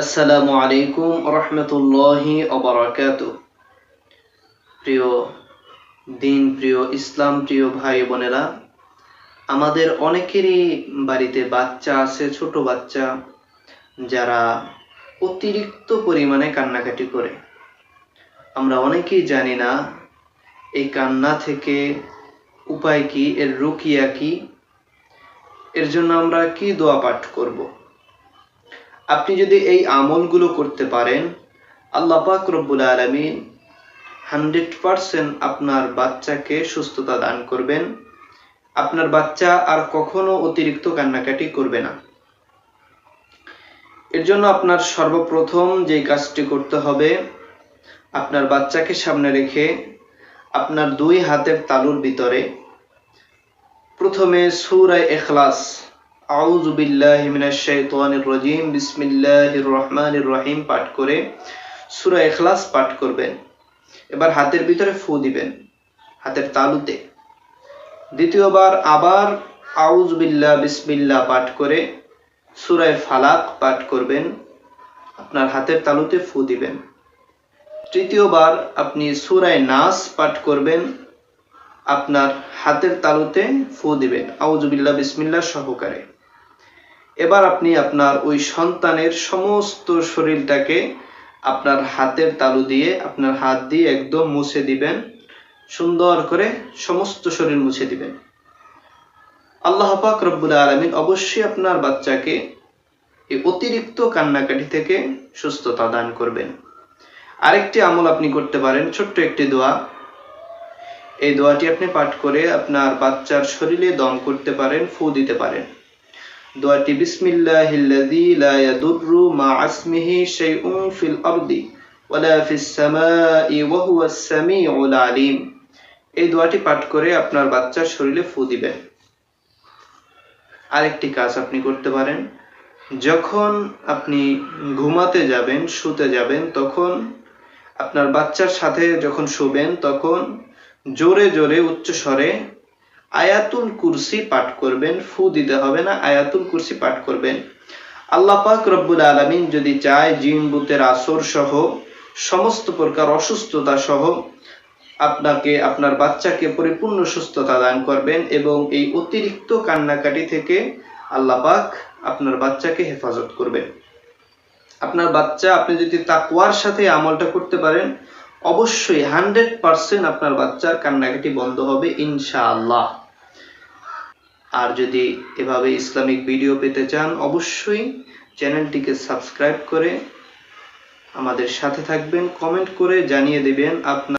আসসালামু আলাইকুম রহমতুল্লাহি অবরাকাত প্রিয় দিন, প্রিয় ইসলাম, প্রিয় ভাই বোনেরা, আমাদের অনেকেরই বাড়িতে বাচ্চা আছে, ছোট বাচ্চা, যারা অতিরিক্ত পরিমাণে কান্নাকাটি করে। আমরা অনেকেই জানি না এই কান্না থেকে উপায় কি, এর রুকিয়া কি, এর জন্য আমরা কি দোয়া পাঠ করব? আপনি যদি এই আমলগুলো করতে পারেন, আল্লাহ পাক রব্বুল আলমিন হান্ড্রেড পারসেন্ট আপনার বাচ্চাকে সুস্থতা দান করবেন। আপনার বাচ্চা আর কখনো অতিরিক্ত কান্নাকাটি করবে না। এর জন্য আপনার সর্বপ্রথম যে কাজটি করতে হবে, আপনার বাচ্চাকে সামনে রেখে আপনার দুই হাতের তালুর ভিতরে প্রথমে সুরায় এখলাস আউযু বিল্লাহি মিনাশ শাইতানির রাজিম। বিসমিল্লাহির রহমানির রহিম পাঠ করে সূরা ইখলাস পাঠ করবেন। এবার হাতের ভিতরে ফু দিবেন, হাতের তালুতে। দ্বিতীয়বার আবার আউযু বিল্লাহ, বিসমিল্লাহ পাঠ করে সূরায়ে ফালাক পাঠ করবেন, আপনার হাতের তালুতে ফু দিবেন। তৃতীয়বার আপনি সূরায়ে নাস পাঠ করবেন, আপনার হাতের তালুতে ফু দিবেন। আউজুবিল্লাহ বিসমিল্লাহ সহকারে। এবার আপনি আপনার ওই সন্তানের সমস্ত শরীরটাকে আপনার হাতের তালু দিয়ে, আপনার হাত দিয়ে একদম মুছে দিবেন। সুন্দর করে সমস্ত শরীর মুছে দিবেন। আল্লাহ পাক রব্বুল আলমিন অবশ্যই আপনার বাচ্চাকে এই অতিরিক্ত কান্নাকাটি থেকে সুস্থতা দান করবেন। আরেকটি আমল আপনি করতে পারেন, ছোট্ট একটি দোয়া। এই দোয়াটি আপনি পাঠ করে আপনার বাচ্চার শরীরে দম করতে পারেন, ফু দিতে পারেন। দোয়াটি, বিসমিল্লাহিল্লাযী লা ইয়াদুররু মা আসমিহি শাইউন ফিল আরদি ওয়ালা ফিস ওয়া হুয়াস সামিউল এই দোয়াটি পাঠ করে আপনার বাচ্চার শরীরে ফু দিবেন। আরেকটি কাজ আপনি করতে পারেন। যখন আপনি ঘুমাতে যাবেন, শুতে যাবেন, তখন আপনার বাচ্চার সাথে যখন শুবেন, তখন জোরে জোরে উচ্চ স্বরে আয়াতুল কুরসি পাঠ করবেন, ফু দিতে হবে না, আয়াতুল কুরসি পাঠ করবেন। আল্লাহ পাক রব্বুল আলমিন যদি চায় জিন, বুতের আসর সহ সমস্ত প্রকার অসুস্থতা সহ আপনাকে, আপনার বাচ্চাকে পরিপূর্ণ সুস্থতা দান করবেন এবং এই অতিরিক্ত কান্নাকাটি থেকে আল্লাহ পাক আপনার বাচ্চাকে হেফাজত করবেন। আপনার বাচ্চা, আপনি যদি তাকুয়ার সাথে আমলটা করতে পারেন, অবশ্যই হান্ড্রেড পার্সেন্ট আপনার বাচ্চার কান্নাকাটি বন্ধ হবে ইনশাআল্লাহ। আর যদি এভাবে ইসলামিক ভিডিও পেতে চান, অবশ্যই চ্যানেলটিকে সাবস্ক্রাইব করে আমাদের সাথে থাকবেন, কমেন্ট করে জানিয়ে দেবেন আপনার